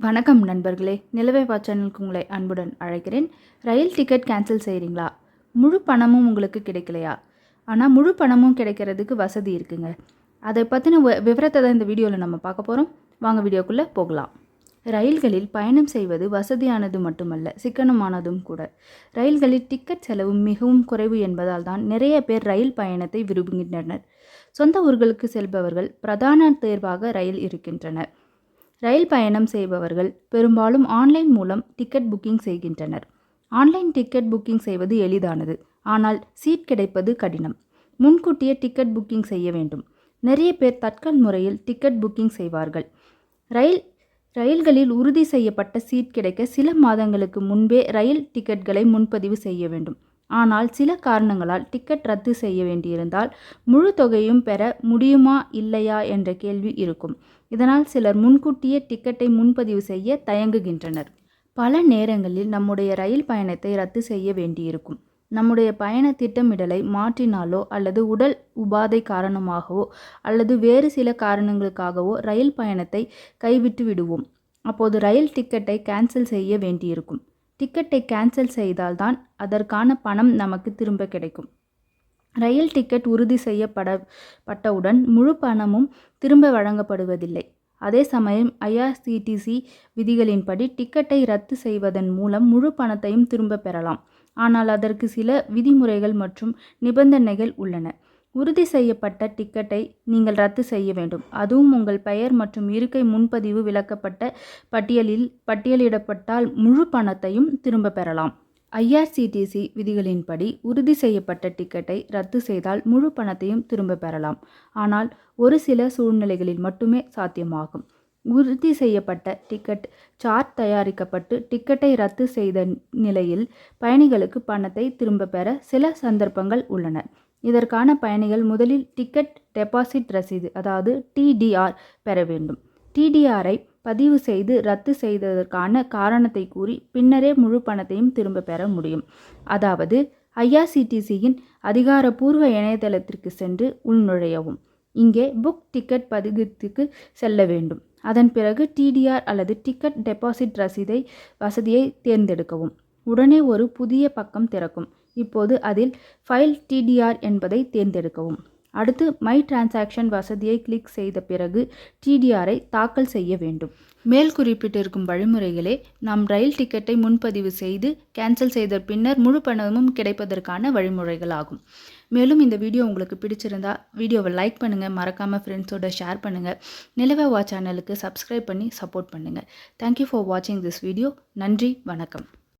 வணக்கம் நண்பர்களே. நிலவை வா சேனலுக்கு உங்களை அன்புடன் அழைக்கிறேன். ரயில் டிக்கெட் கேன்சல் செய்கிறீங்களா முழு பணமும் உங்களுக்கு கிடைக்கலையா? ஆனால் முழு பணமும் கிடைக்கிறதுக்கு வசதி இருக்குங்க. அதை பற்றின வ- விவரத்தை தான் இந்த வீடியோவில் நம்ம பார்க்க போகிறோம் வாங்க வீடியோக்குள்ளே போகலாம். ரயில்களில் பயணம் செய்வது வசதியானது மட்டுமல்ல சிக்கனமானதும் கூட. ரயில்களில் டிக்கெட் செலவு மிகவும் குறைவு என்பதால் தான் நிறைய பேர் ரயில் பயணத்தை விரும்புகின்றனர். சொந்த ஊர்களுக்கு செல்பவர்கள் பிரதான தேர்வாக ரயில் இருக்கின்றனர். ரயில் பயணம் செய்பவர்கள் பெரும்பாலும் ஆன்லைன் மூலம் டிக்கெட் புக்கிங் செய்கின்றனர். ஆன்லைன் டிக்கெட் புக்கிங் செய்வது எளிதானது. ஆனால் சீட் கிடைப்பது கடினம். முன்கூட்டியே டிக்கெட் புக்கிங் செய்ய வேண்டும். நிறைய பேர் தட்கல் முறையில் டிக்கெட் புக்கிங் செய்வார்கள். ரயில் ரயில்களில் உறுதி செய்யப்பட்ட சீட் கிடைக்க சில மாதங்களுக்கு முன்பே ரயில் டிக்கெட்களை முன்பதிவு செய்ய வேண்டும். ஆனால் சில காரணங்களால் டிக்கெட் ரத்து செய்ய வேண்டியிருந்தால் முழு தொகையும் பெற முடியுமா இல்லையா என்ற கேள்வி இருக்கும். இதனால் சிலர் முன்கூட்டியே டிக்கெட்டை முன்பதிவு செய்ய தயங்குகின்றனர். பல நேரங்களில் நம்முடைய ரயில் பயணத்தை ரத்து செய்ய வேண்டியிருக்கும். நம்முடைய பயண திட்டமிடலை மாற்றினாலோ அல்லது உடல் உபாதை காரணமாகவோ அல்லது வேறு சில காரணங்களுக்காகவோ ரயில் பயணத்தை கைவிட்டு விடுவோம் அப்போது ரயில் டிக்கெட்டை கேன்சல் செய்ய வேண்டியிருக்கும். டிக்கெட்டை கேன்சல் செய்தால்தான் அதற்கான பணம் நமக்கு திரும்ப கிடைக்கும். ரயில் டிக்கெட் உறுதி செய்யப்பட பட்டவுடன் முழு பணமும் திரும்ப வழங்கப்படுவதில்லை. அதே சமயம் ஐஆர்சிடிசி விதிகளின்படி டிக்கெட்டை ரத்து செய்வதன் மூலம் முழு பணத்தையும் திரும்ப பெறலாம். ஆனால் அதற்கு சில விதிமுறைகள் மற்றும் நிபந்தனைகள் உள்ளன. உறுதி செய்யப்பட்ட டிக்கெட்டை நீங்கள் ரத்து செய்ய வேண்டும். அதுவும் உங்கள் பெயர் மற்றும் இருக்கை முன்பதிவு விலக்கப்பட்ட பட்டியலில் பட்டியலிடப்பட்டால் முழு பணத்தையும் திரும்ப பெறலாம். ஐஆர்சிடிசி விதிகளின்படி உறுதி செய்யப்பட்ட டிக்கெட்டை ரத்து செய்தால் முழு பணத்தையும் திரும்ப பெறலாம். ஆனால் ஒரு சில சூழ்நிலைகளில் மட்டுமே சாத்தியமாகும். உறுதி செய்யப்பட்ட டிக்கெட் சார்ட் தயாரிக்கப்பட்டு டிக்கெட்டை ரத்து செய்த நிலையில் பயணிகளுக்கு பணத்தை திரும்ப பெற சில சந்தர்ப்பங்கள் உள்ளன. இதற்கான பயணிகள் முதலில் டிக்கெட் டெபாசிட் ரசீது அதாவது டிடிஆர் பெற வேண்டும். டிடிஆரை பதிவு செய்து ரத்து செய்ததற்கான காரணத்தை கூறி பின்னரே முழு பணத்தையும் திரும்ப பெற முடியும். அதாவது ஐஆர்சிடிசியின் அதிகாரப்பூர்வ இணையதளத்திற்கு சென்று உள்நுழையவும். இங்கே புக் டிக்கெட் பதிகத்துக்கு செல்ல வேண்டும். அதன் பிறகு டிடிஆர் அல்லது டிக்கெட் டெபாசிட் ரசீதை வசதியை தேர்ந்தெடுக்கவும். உடனே ஒரு புதிய பக்கம் திறக்கும். இப்போது அதில் ஃபைல் டிடிஆர் என்பதை தேர்ந்தெடுக்கவும். அடுத்து மை டிரான்சாக்ஷன் வசதியை கிளிக் செய்த பிறகு டிடிஆரை தாக்கல் செய்ய வேண்டும். மேல் குறிப்பிட்டிருக்கும் வழிமுறைகளே நாம் ரயில் டிக்கெட்டை முன்பதிவு செய்து கேன்சல் செய்த பின்னர் முழு பணமும் கிடைப்பதற்கான வழிமுறைகளாகும். மேலும் இந்த வீடியோ உங்களுக்கு பிடிச்சிருந்தா வீடியோவை லைக் பண்ணுங்கள் மறக்காமல் ஃப்ரெண்ட்ஸோட ஷேர் பண்ணுங்கள் நிலவை வா சேனலுக்கு சப்ஸ்கிரைப் பண்ணி சப்போர்ட் பண்ணுங்கள் தேங்க்யூ ஃபார் வாட்சிங் திஸ் வீடியோ நன்றி வணக்கம்.